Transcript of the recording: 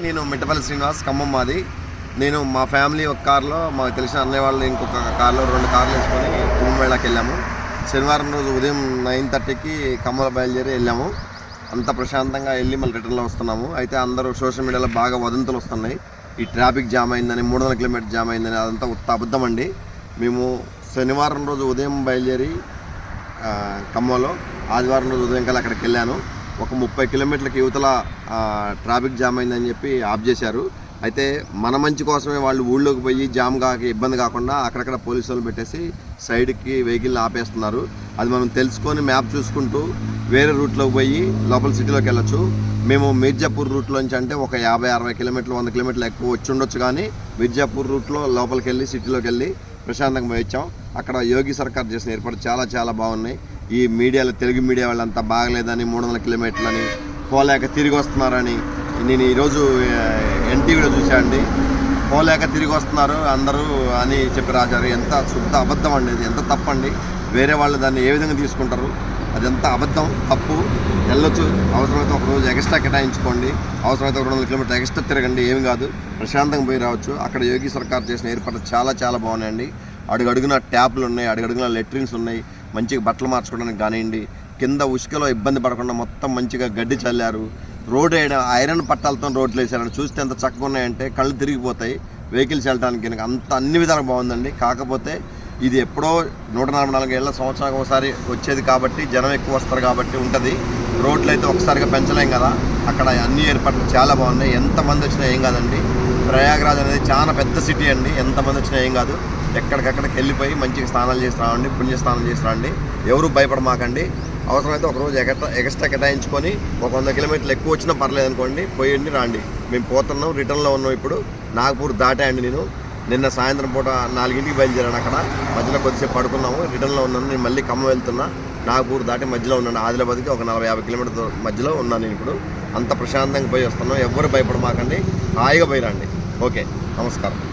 నేను మిట్టపల్లి శ్రీనివాస్ ఖమ్మం మాది. నేను మా ఫ్యామిలీ ఒక కార్లో మాకు తెలిసిన అన్నయ్య వాళ్ళు ఇంకొక కార్లో రెండు కార్లు వేసుకొని కుంభమేళాకి వెళ్ళాము. శనివారం రోజు ఉదయం నైన్ థర్టీకి ఖమ్మంలో బయలుదేరి వెళ్ళాము. అంత ప్రశాంతంగా వెళ్ళి మళ్ళీ రిటర్న్లో వస్తున్నాము. అయితే అందరూ సోషల్ మీడియాలో బాగా వదంతులు వస్తున్నాయి. ఈ ట్రాఫిక్ జామ్ అయిందని మూడు వందల కిలోమీటర్ జామ్ అయిందని అదంతా ఉత్త అబద్ధం అండి. మేము శనివారం రోజు ఉదయం బయలుదేరి ఖమ్మంలో ఆదివారం రోజు ఉదయం కల్లా అక్కడికి వెళ్ళాను. ఒక ముప్పై కిలోమీటర్లకి యువతల ట్రాఫిక్ జామ్ అయిందని చెప్పి ఆఫ్ చేశారు. అయితే మన మంచి కోసమే వాళ్ళు ఊళ్ళోకి పోయి జామ్ కాక ఇబ్బంది కాకుండా అక్కడక్కడ పోలీసు వాళ్ళు పెట్టేసి సైడ్కి వెహికల్ ఆపేస్తున్నారు. అది మనం తెలుసుకొని మ్యాప్ చూసుకుంటూ వేరే రూట్లోకి పోయి లోపల సిటీలోకి వెళ్ళొచ్చు. మేము మిర్జాపూర్ రూట్లోంచి అంటే ఒక యాభై అరవై కిలోమీటర్లు వంద కిలోమీటర్లు ఎక్కువ వచ్చి ఉండొచ్చు కానీ మిర్జాపూర్ రూట్లో లోపలికి వెళ్ళి సిటీలోకి వెళ్ళి ప్రశాంతంగా పోయి వచ్చాం. అక్కడ యోగి సర్కార్ చేసిన ఏర్పాటు చాలా చాలా బాగున్నాయి. ఈ మీడియాలో తెలుగు మీడియా వాళ్ళంతా బాగలేదని మూడు వందల కిలోమీటర్లని పోలేక తిరిగి వస్తున్నారని నేను ఈరోజు ఎన్టీవీలో చూశానండి పోలేక తిరిగి వస్తున్నారు. అందరూ అని చెప్పి రాశారు. ఎంత శుద్ధ అబద్ధం అండి ఇది. ఎంత తప్పండి. వేరే వాళ్ళు దాన్ని ఏ విధంగా తీసుకుంటారు? అది ఎంత అబద్ధం తప్పు. వెళ్ళొచ్చు. అవసరమైతే ఒక రోజు ఎక్స్ట్రా కేటాయించుకోండి. అవసరమైతే ఒక రెండు వందల కిలోమీటర్ ఎక్స్ట్రా తిరగండి. ఏమి కాదు. ప్రశాంతంగా పోయి రావచ్చు. అక్కడ యోగి సర్కార్ చేసిన ఏర్పాట్లు చాలా చాలా బాగున్నాయండి. అడుగడుగున ట్యాప్లు ఉన్నాయి. అడుగడుగున లెట్రిన్స్ ఉన్నాయి. మంచిగా బట్టలు మార్చుకోవడానికి కానివ్వండి కింద ఉసుకలో ఇబ్బంది పడకుండా మొత్తం మంచిగా గడ్డి చల్లారు. రోడ్ వేయడం ఐరన్ పట్టాలతో రోడ్లు వేసారని చూస్తే ఎంత చక్కగా ఉన్నాయంటే కళ్ళు తిరిగిపోతాయి. వెహికల్స్ వెళ్ళడానికి కనుక అంత అన్ని విధాలుగా బాగుందండి. కాకపోతే ఇది ఎప్పుడో నూట నలభై నాలుగు ఏళ్ళ సంవత్సరానికి ఒకసారి వచ్చేది కాబట్టి జనం ఎక్కువ వస్తారు కాబట్టి ఉంటుంది. రోడ్లు అయితే ఒకసారిగా పెంచలేం కదా. అక్కడ అన్ని ఏర్పాట్లు చాలా బాగున్నాయి. ఎంతమంది వచ్చినా ఏం కాదండి. ప్రయాగరాజ్ అనేది చాలా పెద్ద సిటీ అండి. ఎంతమంది వచ్చినా ఏం కాదు. ఎక్కడికక్కడికి వెళ్ళిపోయి మంచిగా స్నానాలు చేసి రావండి పుణ్య స్నానం చేసి రండి. ఎవరు భయపడమాకండి అవసరమైతే ఒక రోజు ఎగట్రా ఎక్స్ట్రా కేటాయించుకొని ఒక వంద కిలోమీటర్లు ఎక్కువ వచ్చినా పర్లేదు అనుకోండి పోయండి రాండి. మేము పోతున్నాం రిటర్న్లో ఉన్నాం ఇప్పుడు. నాగపూర్ దాటాయండి నేను. నిన్న సాయంత్రం పూట నాలుగింటికి బయలుదేరాను అక్కడ. మధ్యలో కొద్దిసేపు పడుకున్నాము రిటర్న్లో ఉన్నాను. నేను మళ్ళీ ఖమ్మం వెళ్తున్నా. నాగపూర్ దాటి మధ్యలో ఉన్నాను. ఆదిలాబాద్కి ఒక నలభై యాభై కిలోమీటర్ మధ్యలో ఉన్నాను నేను ఇప్పుడు. అంత ప్రశాంతంగా పోయి వస్తున్నాం. ఎవ్వరు భయపడమాకండి హాయిగా పోయి Ok, vamos a buscarlo.